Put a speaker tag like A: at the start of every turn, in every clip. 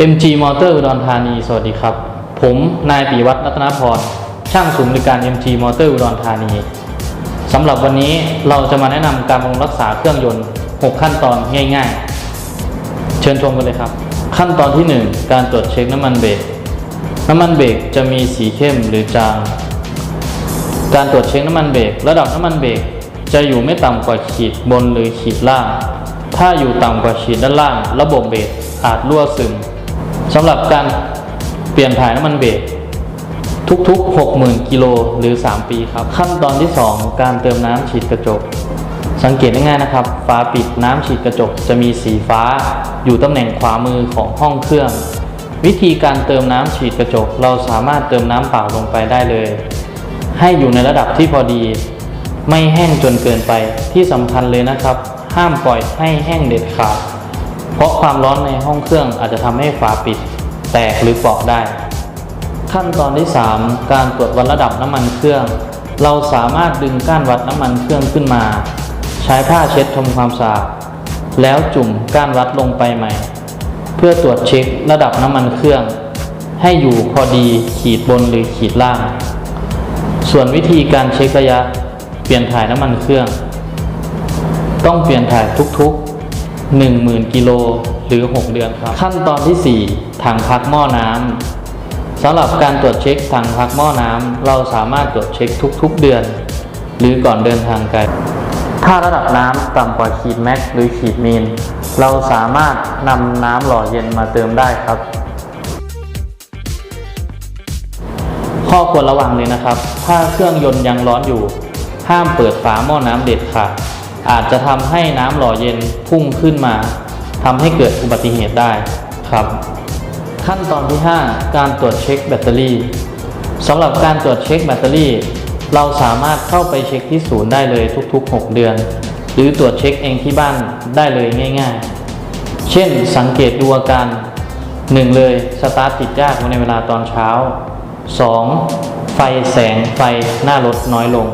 A: MG Motor อุดรธานี สวัสดีครับ ผมนายปีวัฒน์รัตนพร ช่างศูนย์บริการ MG Motor อุดรธานี สำหรับวันนี้เราจะมาแนะนำการบำรุงรักษาเครื่องยนต์ 6 ขั้นตอนง่าย ๆ เชิญชมกันเลยครับ ขั้นตอนที่ 1 การตรวจเช็คน้ำมันเบรก น้ำมันเบรกจะมีสีเข้มหรือจาง การตรวจเช็คน้ำมันเบรกระดับน้ำมันเบรกจะอยู่ไม่ต่ำกว่าขีดบนหรือขีดล่าง ถ้าอยู่ต่ำกว่าขีดด้านล่าง ระบบเบรกอาจรั่วซึม สำหรับการเปลี่ยนถ่ายน้ำมันเบรกทุกๆ 60,000 กิโลหรือ 3 ปีครับ ขั้นตอนที่ 2 การเติมน้ำฉีดกระจก สังเกตง่ายๆนะครับฝาปิดน้ำฉีดกระจกจะมีสีฟ้า อยู่ตำแหน่งขวามือของห้องเครื่อง วิธีการเติมน้ำฉีดกระจก เราสามารถเติมน้ำเปล่าลงไปได้เลย ให้อยู่ในระดับที่พอดี ไม่แห้งจนเกินไปที่สำคัญเลยนะครับ ห้ามปล่อยให้แห้งเด็ดขาด เพราะความร้อนในห้องเครื่องอาจจะทำให้ฝาปิด แตกหรือเปราะได้ ขั้นตอนที่ 3 การตรวจวัดระดับน้ำมันเครื่อง เราสามารถดึงก้านวัดน้ำมันเครื่องขึ้นมา ใช้ผ้าเช็ดทำความสะอาดแล้วจุ่มก้านวัดลงไปใหม่ เพื่อตรวจเช็คระดับน้ำมันเครื่อง ให้อยู่พอดีขีดบนหรือขีดล่าง ส่วนวิธีการเช็คระยะ เปลี่ยนถ่ายน้ำมันเครื่อง ต้องเปลี่ยนถ่ายทุกๆ 10,000 กิโลหรือ 6 เดือนครับ ขั้นตอนที่ 4 ถังพักหม้อน้ำสำหรับการตรวจเช็คถังพักหม้อน้ำเราสามารถตรวจเช็คทุก ๆ เดือน หรือก่อนเดินทางไกล ถ้าระดับน้ำต่ำกว่าขีดแม็กหรือขีดมีน เราสามารถนำน้ำหล่อเย็นมาเติมได้ครับ ข้อควรระวังเลยนะครับ ถ้าเครื่องยนต์ยังร้อนอยู่ ห้ามเปิดฝาหม้อน้ำเด็ดขาด อาจจะทำให้น้ำหล่อเย็นพุ่งขึ้นมาทำให้เกิดอุบัติเหตุได้ครับ ขั้นตอนที่ 5 การตรวจเช็คแบตเตอรี่สำหรับการตรวจเช็คแบตเตอรี่ เราสามารถเข้าไปเช็คที่ศูนย์ได้เลยทุก ๆ 6 เดือน หรือตรวจเช็คเองที่บ้านได้เลยง่ายๆ เช่นสังเกตดูอาการ 1 เลยสตาร์ทติดยากในเวลาตอนเช้า 2. ไฟแสงไฟหน้ารถน้อยลง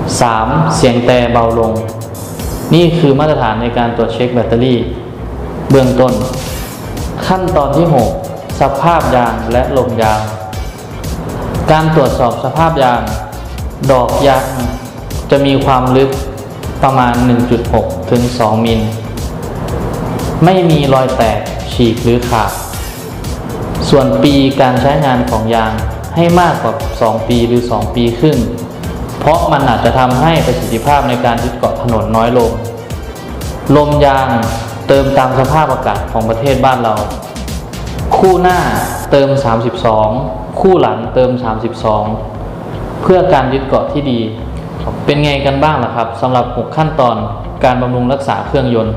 A: 3. เสียงแต่เบาลง นี่คือมาตรฐานในการตรวจเช็คแบตเตอรี่ เบื้องต้น ขั้นตอนที่ 6 สภาพยางและลมยาง การตรวจสอบสภาพยาง ดอกยางจะมีความลึกประมาณ 1.6 ถึง 2 มิล ไม่มีรอยแตก ฉีกหรือขาด ส่วนปีการใช้งานของยางให้มากกว่า 2 ปีหรือ 2 ปีครึ่ง เพราะมันอาจจะทำให้ประสิทธิภาพในการยึดเกาะถนนน้อยลง ลมยางเติมตามสภาพอากาศของประเทศบ้านเรา คู่หน้าเติม 32 คู่หลังเติม 32 เพื่อการยึดเกาะที่ดี เป็นไงกันบ้างล่ะครับสำหรับ 6 ขั้นตอนการบำรุงรักษาเครื่องยนต์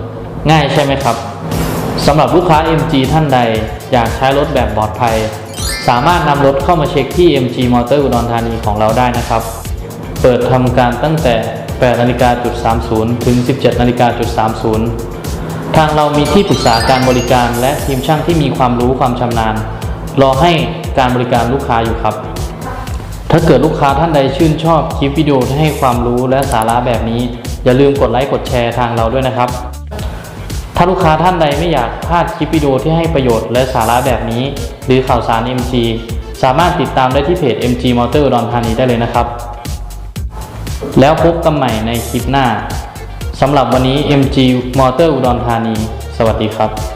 A: ง่ายใช่ไหมครับสำหรับลูกค้า MG ท่านใดอยากใช้รถแบบปลอดภัย สามารถนำรถเข้ามาเช็คที่ MG Motor อุดรธานีของเราได้นะครับ เปิดทำการตั้งแต่ 8นาฬิกาจุด30 ถึง 17นาฬิกาจุด30 ทางเรามีที่ปรึกษาการบริการและทีมช่างที่มีความรู้ความชำนาญ รอให้การบริการลูกค้าอยู่ครับ ถ้าเกิดลูกค้าท่านใดชื่นชอบคลิปวิดีโอที่ให้ความรู้และสาระแบบนี้ อย่าลืมกดไลค์กดแชร์ทางเราด้วยนะครับ ถ้าลูกค้าท่านใดไม่อยากพลาดคลิปวิดีโอที่ให้ประโยชน์และสาระแบบนี้ หรือข่าวสาร MG สามารถติดตามได้ที่เพจ MG Motor อุดรธานีได้เลยนะครับ แล้วพบกันใหม่ในคลิปหน้าสำหรับวันนี้ MG มอเตอร์อุดรธานี สวัสดีครับ